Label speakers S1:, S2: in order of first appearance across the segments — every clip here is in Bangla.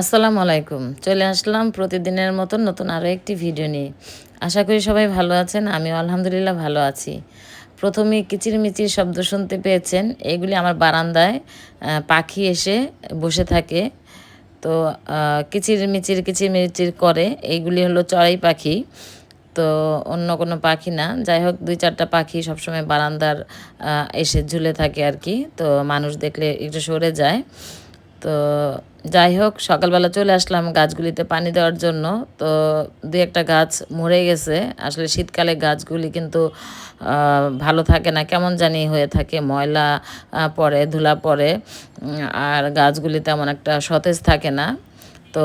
S1: আসসালামু আলাইকুম। চলে আসলাম প্রতিদিনের মতন নতুন আরও একটি ভিডিও নিয়ে। আশা করি সবাই ভালো আছেন আমি আলহামদুলিল্লাহ ভালো আছি। প্রথমে কিচিরমিচির শব্দ শুনতে পেয়েছেন, এগুলি আমার বারান্দায় পাখি এসে বসে থাকে। তো কিচিরমিচির কিচিরমিচির করে এইগুলি হলো চড়াই পাখি। তো, অন্য কোনো পাখি না। যাই হোক, দুই চারটা পাখি সবসময় বারান্দার এসে ঝুলে থাকে আর কি। তো, মানুষ দেখলে একটু সরে যায়। তো যাই হোক সকালবেলা চলে আসলাম গাছগুলিতে পানি দেওয়ার জন্য। তো দু একটা গাছ মরে গেছে। আসলে শীতকালে গাছগুলি কিন্তু ভালো থাকে না কেমন জানি হয়ে থাকে। ময়লা পড়ে ধুলা উম, আর গাছগুলি তেমন একটা সতেজ থাকে না। তো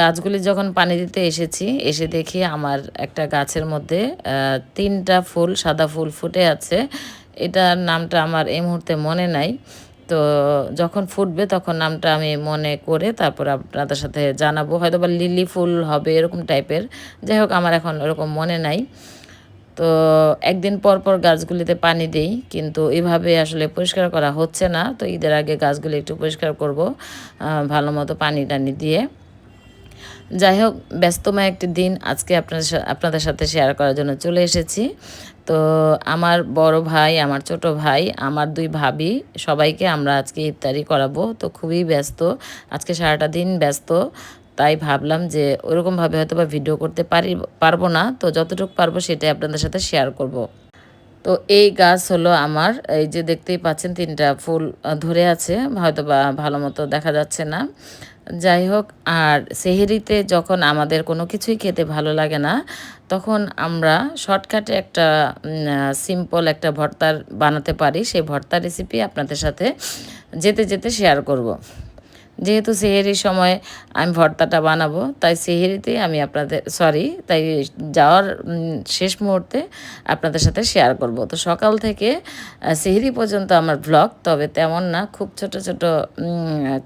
S1: গাছগুলি যখন পানি দিতে এসেছি এসে দেখি আমার একটা গাছের মধ্যে তিনটা ফুল সাদা ফুল ফুটে আছে। এটার নামটা আমার এই মুহূর্তে মনে নাই। তো যখন ফুটবে তখন নামটা আমি মনে করে তারপর আপনাদের সাথে জানাব। হয়তো বা লিলি ফুল হবে এরকম টাইপের। যাই হোক, আমার এখন ওরকম মনে নাই। তো একদিন পর পর গাছগুলিতে পানি দেই, কিন্তু এভাবে আসলে পরিষ্কার করা হচ্ছে না। তো ঈদের আগে গাছগুলি একটু পরিষ্কার করব ভালো মতো পানি টানি দিয়ে। যাই হোক, ব্যস্তময় একটি দিন আজকে আপনাদের আপনাদের সাথে শেয়ার করার জন্য চলে এসেছি। তো আমার বড় ভাই, আমার ছোট ভাই, আমার দুই ভাবি, সবাইকে আমরা আজকে ইফতারি করাবো। তো খুবই ব্যস্ত, আজকে সারাটা দিন ব্যস্ত। তাই ভাবলাম যে ওরকমভাবে হয়তো বা ভিডিও করতে পারি, পারব না। তো যতটুকু পারব সেটাই আপনাদের সাথে শেয়ার করব। তো এই গাছ হলো আমার। এই যে দেখতেই পাচ্ছেন, তিনটা ফুল ধরে আছে। হয়তো বা ভালো মতো দেখা যাচ্ছে না। যাই হোক, আর সেহেরিতে যখন আমাদের কোনো কিছুই খেতে ভালো লাগে না, তখন আমরা শর্টকাটে একটা সিম্পল একটা ভর্তার বানাতে পারি সেই ভর্তা রেসিপি আপনাদের সাথে যেতে যেতে শেয়ার করব। যেহেতু সেহেরির সময় আমি ভর্তাটা বানাবো, তাই সেহেরিতেই আমি আপনাদের সরি তাই যাওয়ার শেষ মুহূর্তে আপনাদের সাথে শেয়ার করব। তো সকাল থেকে সেহেরি পর্যন্ত আমার ব্লগ তবে তেমন না, খুব ছোট ছোট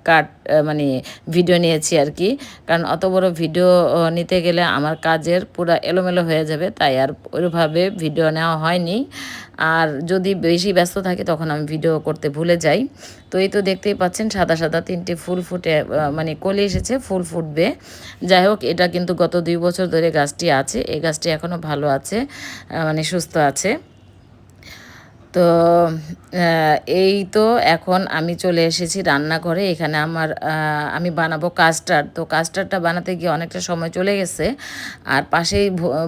S1: কাট মানে ভিডিও নিয়েছি আর কি। কারণ অত বড় ভিডিও নিতে গেলে আমার কাজের পুরো এলোমেলো হয়ে যাবে, তাই আর ওইভাবে ভিডিও নেওয়া হয়নি। আর যদি বেশি ব্যস্ত থাকে, তখন আমি ভিডিও করতে ভুলে যাই। তো এই তো দেখতেই পাচ্ছেন, সাদা সাদা তিনটি ফুল ফুটে মানে কলি এসেছে, ফুল ফুটবে। যাই হোক, এটা কিন্তু গত দুই বছর ধরে গাছটি আছে, এই গাছটি এখনও ভালো আছে মানে সুস্থ আছে। তো এই তো এখন আমি চলে এসেছি রান্নাঘরে। এখানে আমার আমি বানাবো কাস্টার্ড। তো কাস্টার্ডটা বানাতে গিয়ে অনেকটা সময় চলে গেছে। আর পাশেই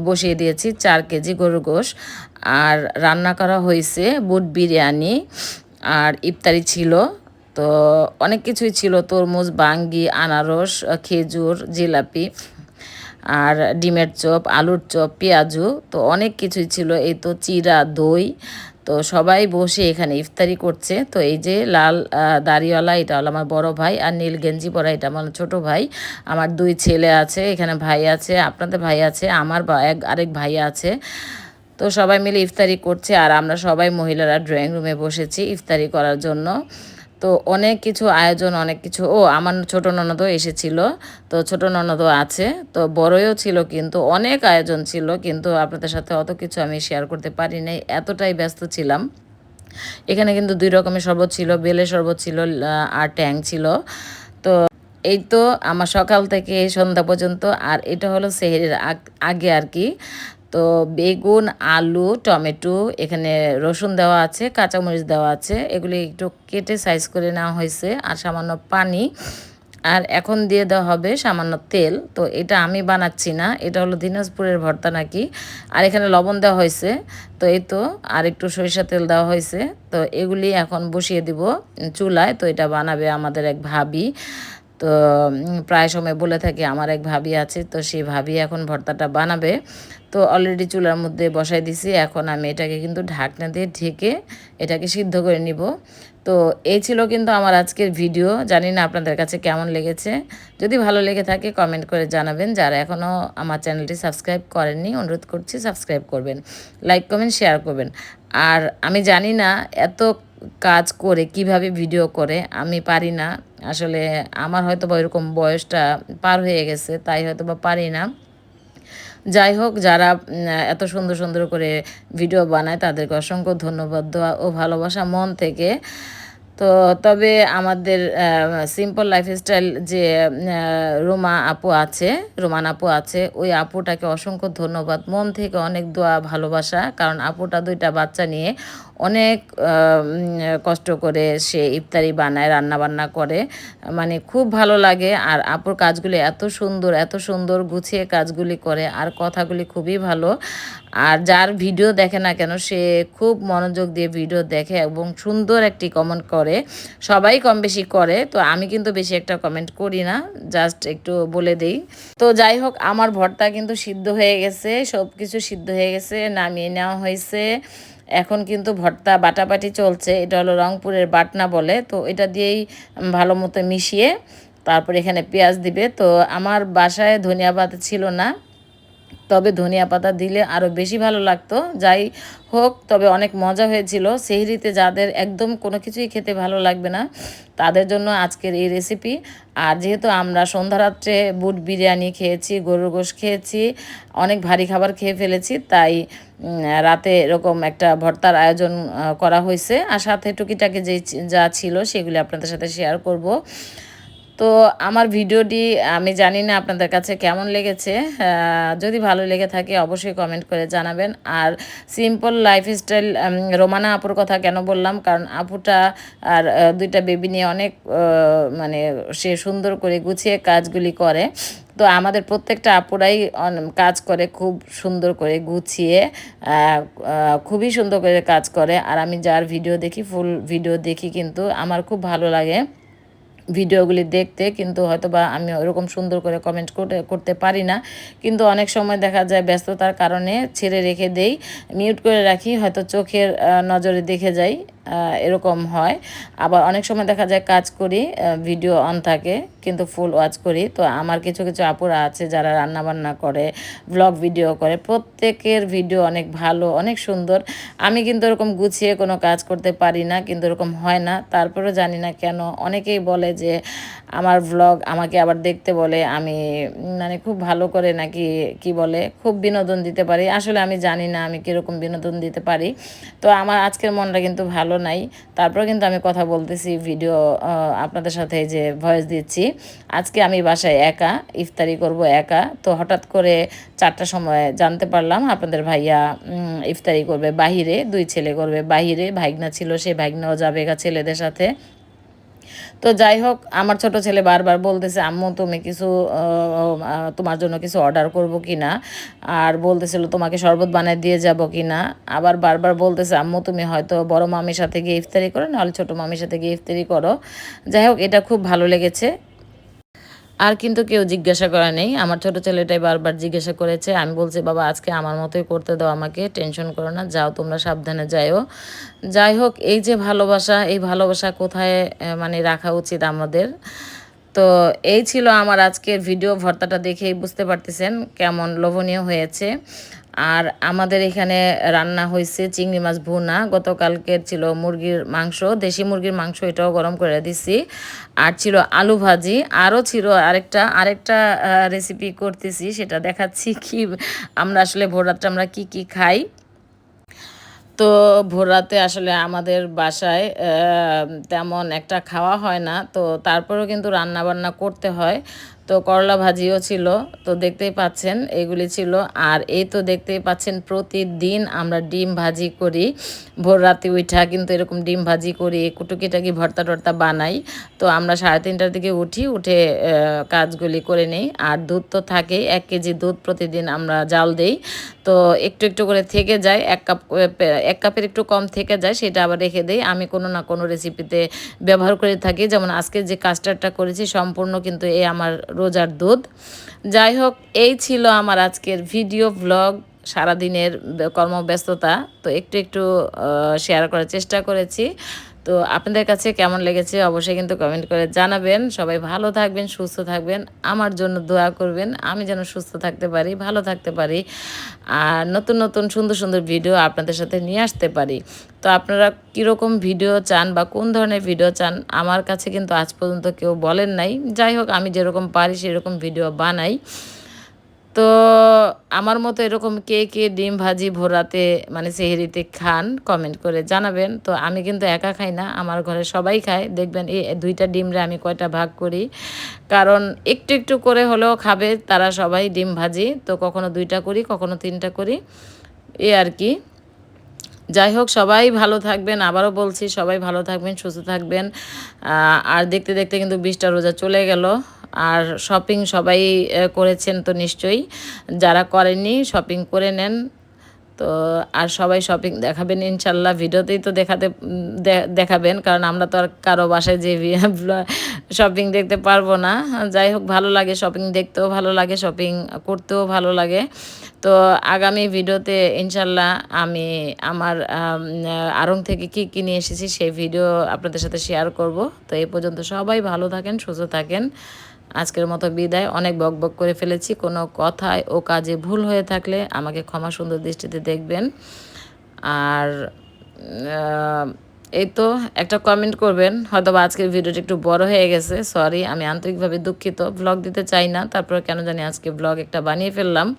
S1: বসিয়ে দিয়েছি চার কেজি গরুর গোশ। আর রান্না করা হয়েছে বুট বিরিয়ানি আর ইফতারি ছিল। তো অনেক কিছুই ছিল, তরমুজ, বাঙ্গি, আনারস, খেজুর, জিলাপি আর ডিমের চপ, আলুর চপ, পেঁয়াজু। তো অনেক কিছুই ছিল। এই তো চিরা, দই তো সবাই বসে এখানে ইফতারি করছে। তো এই যে লাল দাড়িওয়ালা, এটা হলো আমার বড় ভাই, আর নীল গেঞ্জি পরা এটা আমার ছোট ভাই। আমার দুই ছেলে আছে, এখানে ভাই আছে, আপনাদের ভাই আছে, আমার এক, আরেক ভাই আছে। তো সবাই মিলে ইফতারি করছে, আর আমরা সবাই মহিলারা ড্রয়িং রুমে বসেছি ইফতারি করার জন্য। তো অনেক কিছু আয়োজন, অনেক কিছু। ও, আমার ছোট ননদও এসেছিল, তো ছোট ননদও আছে, তো বড়ও ছিল কিন্তু, অনেক আয়োজন ছিল কিন্তু আপনাদের সাথে অত কিছু আমি শেয়ার করতে পারি নাই, এতটাই ব্যস্ত ছিলাম। এখানে কিন্তু দুই রকমের শরবত ছিল বেলে শরবত ছিল আর ট্যাং ছিল। তো এই তো আমার সকাল থেকে সন্ধ্যা পর্যন্ত, আর এটা হলো সেহেরির আগ- আগে আর কি। তো বেগুন, আলু, টমেটো, এখানে রসুন দেওয়া আছে, কাঁচামরিচ দেওয়া আছে, এগুলি একটু কেটে সাইজ করে নেওয়া হয়েছে, আর সামান্য পানি। আর এখন দিয়ে দেওয়া হবে সামান্য তেল। তো এটা আমি বানাচ্ছি না, এটা হলো দিনাজপুরের ভর্তা নাকি? আর এখানে লবণ দেওয়া হয়েছে, তো এই তো, আর একটু সরিষা তেল দেওয়া হয়েছে। তো এগুলি এখন বসিয়ে দিব চুলায়, তো এটা বানাবে আমাদের এক ভাবি। তো প্রায় সময় বলে থাকি, আমার এক ভাবি আছে, তো সেই ভাবি এখন ভর্তাটা বানাবে। তো অলরেডি চুলার মধ্যে বসাই দিছি, এখন আমি এটাকে কিন্তু ঢাকনা দিয়ে ঢেকে এটাকে সিদ্ধ করে নিব। তো এই ছিল কিন্তু আমার আজকের ভিডিও জানি না আপনাদের কাছে কেমন লেগেছে। যদি ভালো লেগে থাকে কমেন্ট করে জানাবেন। যারা এখনও আমার চ্যানেলটি সাবস্ক্রাইব করেননি, অনুরোধ করছি সাবস্ক্রাইব করবেন লাইক কমেন্ট শেয়ার করবেন। আর আমি জানি না এত কাজ করে, কীভাবে ভিডিও করে, আমি পারি না। আসলে আমার হয়তো বা এরকম বয়সটা পার হয়ে গেছে, তাই হয়তো বা পারি না। যাই হোক, যারা এত সুন্দর সুন্দর করে ভিডিও বানায়, তাদেরকে অসংখ্য ধন্যবাদ দেওয়া ও ভালোবাসা মন থেকে। তো তবে আমাদের সিম্পল লাইফস্টাইল যে রোমা আপু আছে, রোমান আপু আছে, ওই আপুটাকে অসংখ্য ধন্যবাদ। মন থেকে অনেক দোয়া, ভালোবাসা, কারণ আপুটা দুইটা বাচ্চা নিয়ে অনেক কষ্ট করে সে ইফতারি বানায় রান্না বান্না করে। মানে খুব ভালো লাগে। আর আপুর কাজগুলি এত সুন্দর এত সুন্দর গুছিয়ে কাজগুলি করে। আর কথাগুলি খুবই ভালো। আর যার ভিডিও দেখে না কেন, সে খুব মনোযোগ দিয়ে ভিডিও দেখে এবং সুন্দর একটি কমেন্ট করে। সবাই কম বেশি করে। তো আমি কিন্তু বেশি একটা কমেন্ট করি না। জাস্ট একটু বলে দেই। তো যাই হোক, আমার ভর্তা কিন্তু সিদ্ধ হয়ে গেছে। সব কিছু সিদ্ধ হয়ে গেছে, নামিয়ে নেওয়া হয়েছে। এখন কিন্তু ভর্তা বাটাবাটি চলছে, এটা হলো রংপুরের বাটনা বলে, তো এটা দিয়েই ভালো মতো মিশিয়ে তারপর এখানে পেঁয়াজ দিবে। তো আমার বাসায় ধনিয়া পাতা ছিল না তবে ধনিয়া পাতা দিলে আরও বেশি ভালো লাগতো। যাই হোক, তবে অনেক মজা হয়েছিল। সেহরিতে যাদের একদম কোনো কিছুই খেতে ভালো লাগবে না, তাদের জন্য আজকের এই রেসিপি আর যেহেতু আমরা সন্ধ্যারাত্রে বুট বিরিয়ানি খেয়েছি, গরুর গোশ খেয়েছি, অনেক ভারী খাবার খেয়ে ফেলেছি, তাই রাতে এরকম একটা ভর্তার আয়োজন করা হয়েছে। আর সাথে টুকিটাকি যে যা ছিল সেগুলি আপনাদের সাথে শেয়ার করব। তো আমার ভিডিওটি, আমি জানি না আপনাদের কাছে কেমন লেগেছে যদি ভালো লেগে থাকে অবশ্যই কমেন্ট করে জানাবেন। আর সিম্পল লাইফস্টাইল রোমানা আপুর কথা কেন বললাম? কারণ আপুটা আর দুইটা বেবি নিয়ে অনেক মানে সে সুন্দর করে গুছিয়ে কাজগুলি করে। তো আমাদের প্রত্যেকটা আপুরাই কাজ করে খুব সুন্দর করে গুছিয়ে খুবই সুন্দর করে কাজ করে। আর আমি যার ভিডিও দেখি ফুল ভিডিও দেখি কিন্তু আমার খুব ভালো লাগে। ভিডিওগুলি দেখতে, কিন্তু হয়তো বা আমি ওরকম সুন্দর করে কমেন্ট করতে পারি না। কিন্তু অনেক সময় দেখা যায় ব্যস্ততার কারণে ছেড়ে রেখে দেই মিউট করে রাখি, হয়তো চোখের নজরে দেখে যাই। এরকম হয়। আবার অনেক সময় দেখা যায় কাজ করি ভিডিও অন থাকে, কিন্তু ফুল ওয়াচ করি। তো আমার কিছু কিছু আপুরা আছে যারা রান্না বান্না করে ব্লগ ভিডিও করে। প্রত্যেকের ভিডিও অনেক ভালো, অনেক সুন্দর। আমি কিন্তু এরকম গুছিয়ে কোনো কাজ করতে পারি না, কিন্তু এরকম হয় না। তারপরে জানি না কেন। অনেকেই বলে যে আমার ব্লগ আমাকে আবার দেখতে বলে, আমি মানে খুব ভালো করে নাকি কি বলে, খুব বিনোদন দিতে পারি। আসলে আমি জানি না আমি কীরকম বিনোদন দিতে পারি। তো আমার আজকের মনটা কিন্তু ভালো নাই। তারপর কিন্তু আমি কথা বলতেছি ভিডিও আপনাদের সাথে যে ভয়েস দিচ্ছি। আজকে আমি বাসায় একা, ইফতারি করব একা। তো হঠাৎ করে চারটার সময় জানতে পারলাম, আপনাদের ভাইয়া ইফতারি করবে বাহিরে, দুই ছেলে করবে বাহিরে। ভাইগনা ছিল সেই ভাইগনাও যাবে ছেলেদের সাথে। তো যাই হোক, আমার ছোট ছেলে বারবার বলতেছে, আম্মু, তুমি কিছু তোমার জন্য কিছু অর্ডার করব কি না আর বলতেছিল, তোমাকে শরবত বানিয়ে দিয়ে যাব কি না আবার বারবার বলতেছে, আম্মু, তুমি হয়তো বড় মামির সাথে গিয়ে ইফতারি করো, নাহলে ছোট মামির সাথে গিয়ে ইফতারি করো। যাই হোক, এটা খুব ভালো লেগেছে। আর কিন্তু কেউ জিজ্ঞাসা করা নেই। আমার ছোট ছেলেটাই বারবার জিজ্ঞাসা করেছে, আমি বলছি, বাবা, আজকে আমার মতোই করতে দাও আমাকে, টেনশন করো না, যাও তোমরা সাবধানে যাইও। যাই হোক, এই যে ভালোবাসা, এই ভালোবাসা কোথায় মানে রাখা উচিত আমাদের? তো এই ছিল আমার আজকের ভিডিও, ভর্তাটা দেখেই বুঝতে পারতেছেন কেমন লোভনীয় হয়েছে। আর আমাদের এখানে রান্না হয়েছে চিংড়ি মাছ ভুনা। গতকালকের ছিল মুরগির মাংস, দেশি মুরগির মাংস, এটাও গরম করে দিছি। আর ছিল আলু ভাজি, আরও ছিল আরেকটা আরেকটা রেসিপি করতেছি, সেটা দেখাচ্ছি কি, আমরা আসলে ভোর রাত্রে আমরা কি কি খাই। তো ভোররাতে আসলে আমাদের বাসায় তেমন একটা খাওয়া হয় না, তো তারপরেও কিন্তু রান্না বান্না করতে হয়। তো করলা ভাজিও ছিল, তো দেখতেই পাচ্ছেন এগুলি ছিল। আর এই তো দেখতেই পাচ্ছেন প্রতিদিন আমরা ডিম ভাজি করি। ভোর রাতে উঠা কিন্তু এরকম ডিম ভাজি করি কুটুকিটাকি ভর্তা টর্তা বানাই। তো আমরা সাড়ে তিনটার দিকে উঠি, উঠে কাজগুলি করে নিই। আর দুধ তো থাকেই, এক কেজি দুধ প্রতিদিন আমরা জাল দেই। তো একটু একটু করে থেকে যায়, এক কাপ এক কাপের একটু কম থেকে যায়, সেটা আবার রেখে দেই। আমি কোনো না কোনো রেসিপিতে ব্যবহার করে থাকি। যেমন আজকে যে কাস্টার্ডটা করেছি, সম্পূর্ণ কিন্তু এই আমার রোজার দুধ। যাই হোক এই ছিল আমার আজকের ভিডিও ব্লগ, সারাদিনের কর্মব্যস্ততা। তো একটু একটু শেয়ার করার চেষ্টা করেছি। তো আপনাদের কাছে কেমন লেগেছে অবশ্যই কিন্তু কমেন্ট করে জানাবেন। সবাই ভালো থাকবেন, সুস্থ থাকবেন। আমার জন্য দোয়া করবেন, আমি যেন সুস্থ থাকতে পারি, ভালো থাকতে পারি, আর নতুন নতুন, সুন্দর সুন্দর ভিডিও আপনাদের সাথে নিয়ে আসতে পারি। তো আপনারা কীরকম ভিডিও চান বা কোন ধরনের ভিডিও চান, আমার কাছে কিন্তু আজ পর্যন্ত কেউ বলেন নাই। যাই হোক, আমি যেরকম পারি সেরকম ভিডিও বানাই। তো আমার মতো এরকম কে কে ডিম ভাজি ভোরাতে মানে সেহেরিতে খান কমেন্ট করে জানাবেন। তো আমি কিন্তু একা খাই না, আমার ঘরে সবাই খায়। দেখবেন এই দুইটা ডিমরে আমি কয়টা ভাগ করি। কারণ একটু একটু করে হলেও খাবে, তারা সবাই ডিম ভাজি। তো কখনো দুইটা করি, কখনো তিনটা করি। এ আর কি। যাই হোক, সবাই ভালো থাকবেন। আবারও বলছি, সবাই ভালো থাকবেন, সুস্থ থাকবেন। আর দেখতে দেখতে কিন্তু বিশটা রোজা চলে গেল। আর শপিং সবাই করেছেন তো নিশ্চয়ই। যারা করেননি শপিং করে নেন। তো আর সবাই শপিং দেখাবেন ইনশাল্লাহ। ভিডিওতেই তো দেখাতে দেখাবেন। কারণ আমরা তো আর কারও বাসায় যে শপিং দেখতে পারব না। যাই হোক, ভালো লাগে শপিং দেখতেও ভালো লাগে শপিং করতেও ভালো লাগে। তো আগামী ভিডিওতে ইনশাল্লাহ আমি আমার আরং থেকে কি, কী নিয়ে এসেছি, সেই ভিডিও আপনাদের সাথে শেয়ার করব। তো এই পর্যন্ত সবাই ভালো থাকেন, সুস্থ থাকেন। আজকের মতো বিদায়। অনেক বক বক করে ফেলেছি। কোনো কথায় ও কাজে ভুল হয়ে থাকলে আমাকে ক্ষমা সুন্দর দৃষ্টিতে দেখবেন। আর এই তো একটা কমেন্ট করবেন। হয়তো বা আজকের ভিডিওটা একটু বড় হয়ে গেছে। সরি আমি আন্তরিকভাবে দুঃখিত। ব্লগ দিতে চাই না। তারপরে কেন জানি আজকে ব্লগ একটা বানিয়ে ফেললাম।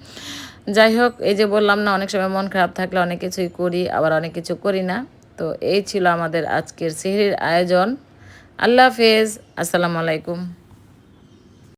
S1: যাই হোক, এই যে বললাম না, অনেক সময় মন খারাপ থাকলে অনেক কিছুই করি, আবার অনেক কিছু করি না। তো এই ছিল আমাদের আজকের সিহরির আয়োজন। আল্লাহ হাফেজ। আসসালামু আলাইকুম।